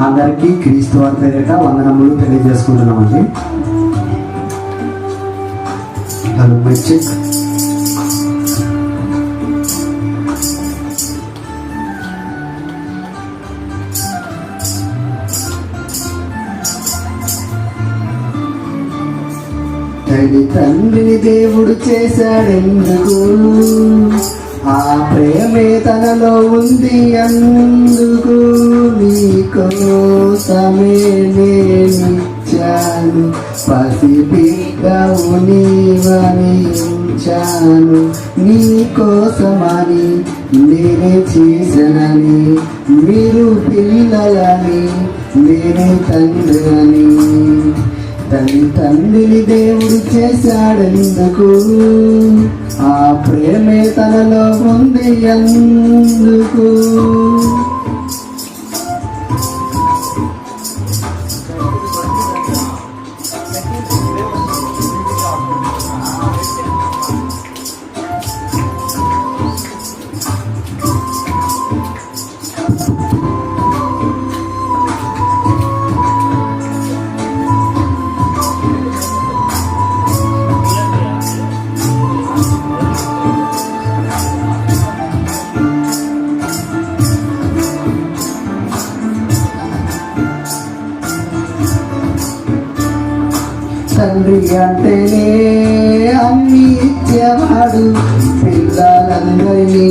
అందరికీ క్రీస్తు వారి పేరిట వందనములు తెలియజేసుకుంటున్నామండి. Hello my check. తల్లి తండ్రిని దేవుడు చేశాడెందుకు? ఆ ప్రేమే తనలో ఉంది అందుకు నీకోసమే నేనిచ్చాను. పసిబిడ్డవు నీవని నీకోసమని నేనే చేసనని మీరు పిల్లలని నేనే తండ్రిని తల్లి తండ్రిని దేవుడు చేశాడెందుకు? ఆ ప్రేమే తనలో ఉంది ఎందుకు? తండ్రి అంటేనే అన్ని ఇచ్చేవాడు పిల్లలందరినీ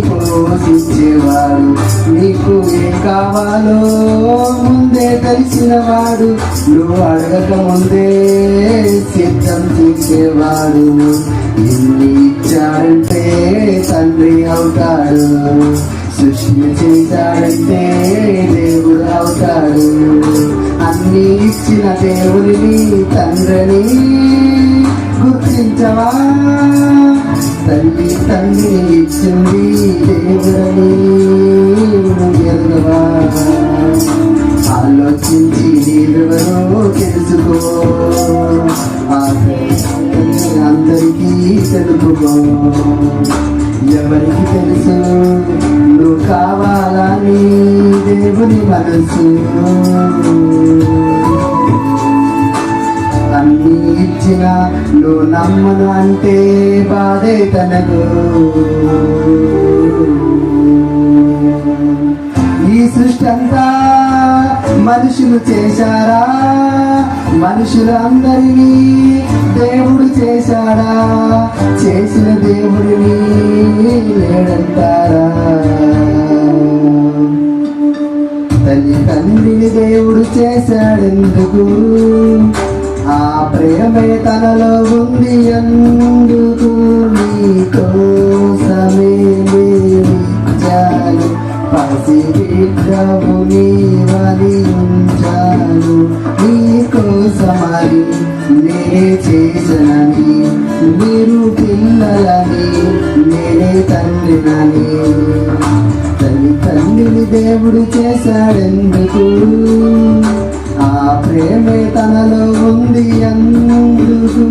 పోషించేవాడు. నీకు ఏం కావాలో ముందే తెలిసినవాడు. నువ్వు అడగక ముందే సిద్ధం చేసేవాడు. ఎన్ని ఇచ్చాడంటే తండ్రి అవుతాడు. సృష్టిని చేశాడంటే దేవుడు అవుతాడు. అన్ని ఇచ్చిన దేవుడిని తండ్రిని గుర్తించవా? తల్లి తండ్రి ఇచ్చింది దేవుడని ఎరుగవా? ఆలోచించి నీవెవరో తెలుసుకో. ఆ అందరికీ తెలుపుకో. ఎవరికి తెలుసు? నువ్వు కావాలని దేవుని మనసు అన్ని ఇచ్చిన నువ్వు నమ్మను అంటే బాధే తనకు. ఈ సృష్టి అంతా మనుషులు చేశారా? మనుషులందరినీ దేవుడు చేశాడా? చేసిన దేవుడిని లేడంటారా తల్లి తండ్రిని దేవుడు చేశాడెందుకు? ఆ ప్రేమే తనలో ఉంది ఎందుకు? నీకోసమే నేనిచ్చాను పసిబిడ్డవు నీవని ఉంచాను నీకోసమని నేనే చేసనని మీరు పిల్లలని నేనే తండ్రినని. తల్లి తండ్రిని దేవుడు చేశాడెందుకు? ఆ ప్రేమే తనలో ఉంది అందుకు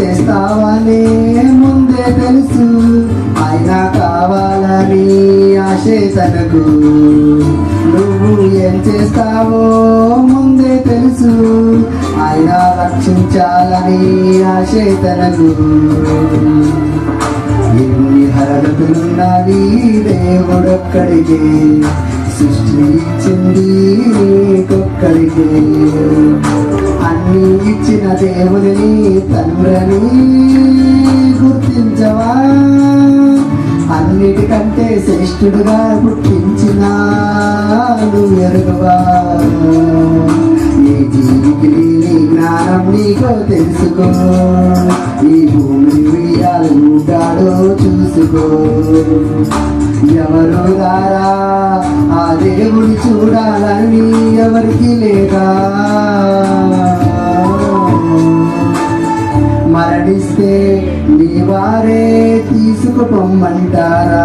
చేస్తావనే ముందే తెలుసు. అయినా కావాలని ఆశే తనకు? నువ్వు ఏం చేస్తావో ముందే తెలుసు. అయినా రక్షించాలని ఆశే తనకు? ఎన్ని హరగతులున్నవి దేవుడొక్కడికే? సృష్టి ఇచ్చింది అన్ని ఇచ్చిన దేవుని తండ్రిని గుర్తించవా? అన్నిటికంటే శ్రేష్ఠుడుగా గుర్తించిన నువ్వు జీవికి నీ జ్ఞానం నీకో తెలుసుకో. ఈ భూమిని ఉయ్యాలు ఉంటాడో చూసుకో. ఎవరు దారా ఆ దేవుడి చూడాలని ఎవరికి లేదు. మీ వారే తీసుకుపోమ్మంటారా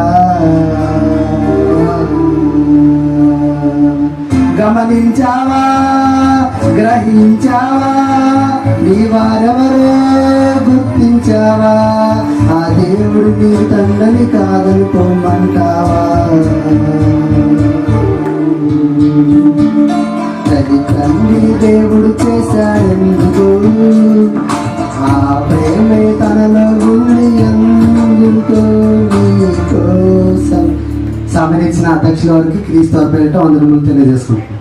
గమనించావా? గ్రహించావా? నీ వారెవరో గుర్తించావా? ఆ దేవుడు నీ తండ్రిని కాదనుకోమంటావా తల్లి తండ్రి దేవుడు చేశాడెందుకు? కోసం వారికి క్రీస్తు పేరిట వందనములు తెలియజేసుకుంటున్నాం.